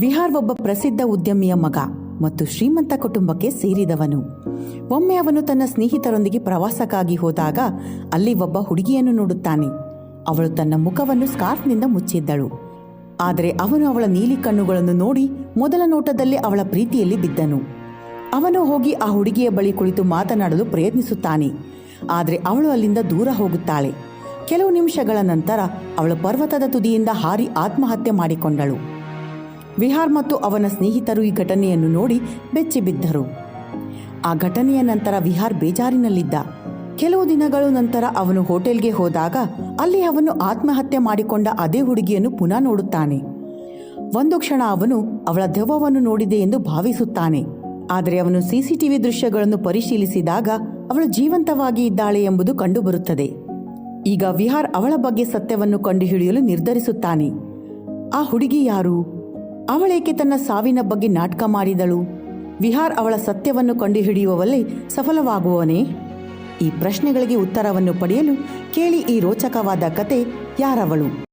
ವಿಹಾರ್ ಒಬ್ಬ ಪ್ರಸಿದ್ಧ ಉದ್ಯಮಿಯ ಮಗ ಮತ್ತು ಶ್ರೀಮಂತ ಕುಟುಂಬಕ್ಕೆ ಸೇರಿದವನು. ಒಮ್ಮೆ ಅವನು ತನ್ನ ಸ್ನೇಹಿತರೊಂದಿಗೆ ಪ್ರವಾಸಕ್ಕಾಗಿ ಹೋದಾಗ ಅಲ್ಲಿ ಒಬ್ಬ ಹುಡುಗಿಯನ್ನು ನೋಡುತ್ತಾನೆ. ಅವಳು ತನ್ನ ಮುಖವನ್ನು ಸ್ಕಾರ್ಫ್ನಿಂದ ಮುಚ್ಚಿದ್ದಳು. ಆದರೆ ಅವನು ಅವಳ ನೀಲಿ ಕಣ್ಣುಗಳನ್ನು ನೋಡಿ ಮೊದಲ ನೋಟದಲ್ಲಿ ಅವಳ ಪ್ರೀತಿಯಲ್ಲಿ ಬಿದ್ದನು. ಅವನು ಹೋಗಿ ಆ ಹುಡುಗಿಯ ಬಳಿ ಕುಳಿತು ಮಾತನಾಡಲು ಪ್ರಯತ್ನಿಸುತ್ತಾನೆ. ಆದರೆ ಅವಳು ಅಲ್ಲಿಂದ ದೂರ ಹೋಗುತ್ತಾಳೆ. ಕೆಲವು ನಿಮಿಷಗಳ ನಂತರ ಅವಳು ಪರ್ವತದ ತುದಿಯಿಂದ ಹಾರಿ ಆತ್ಮಹತ್ಯೆ ಮಾಡಿಕೊಂಡಳು. ವಿಹಾರ್ ಮತ್ತು ಅವನ ಸ್ನೇಹಿತರು ಈ ಘಟನೆಯನ್ನು ನೋಡಿ ಬೆಚ್ಚಿಬಿದ್ದರು ಆ ಘಟನೆಯ ನಂತರ ವಿಹಾರ್ ಬೇಜಾರಿನಲ್ಲಿದ್ದ. ಕೆಲವು ದಿನಗಳ ನಂತರ ಅವನು ಹೋಟೆಲ್ಗೆ ಹೋದಾಗ ಅಲ್ಲಿ ಅವನು ಆತ್ಮಹತ್ಯೆ ಮಾಡಿಕೊಂಡ ಅದೇ ಹುಡುಗಿಯನ್ನು ಪುನಃ ನೋಡುತ್ತಾನೆ. ಒಂದು ಕ್ಷಣ ಅವನು ಅವಳ ದೆವ್ವವನ್ನು ನೋಡಿದೆ ಎಂದು ಭಾವಿಸುತ್ತಾನೆ. ಆದರೆ ಅವನು ಸಿಸಿಟಿವಿ ದೃಶ್ಯಗಳನ್ನು ಪರಿಶೀಲಿಸಿದಾಗ ಅವಳು ಜೀವಂತವಾಗಿ ಇದ್ದಾಳೆ ಎಂಬುದು ಕಂಡುಬರುತ್ತದೆ. ಈಗ ವಿಹಾರ್ ಅವಳ ಬಗ್ಗೆ ಸತ್ಯವನ್ನು ಕಂಡುಹಿಡಿಯಲು ನಿರ್ಧರಿಸುತ್ತಾನೆ. ಆ ಹುಡುಗಿ ಯಾರು? ಅವಳೇಕೆ ತನ್ನ ಸಾವಿನ ಬಗ್ಗೆ ನಾಟಕ ಮಾಡಿದಳು? ವಿಹಾರ್ ಅವಳ ಸತ್ಯವನ್ನು ಕಂಡುಹಿಡಿಯುವವಲ್ಲಿ ಸಫಲವಾಗುವವನೇ? ಈ ಪ್ರಶ್ನೆಗಳಿಗೆ ಉತ್ತರವನ್ನು ಪಡೆಯಲು ಕೇಳಿ ಈ ರೋಚಕವಾದ ಕತೆ ಯಾರವಳು?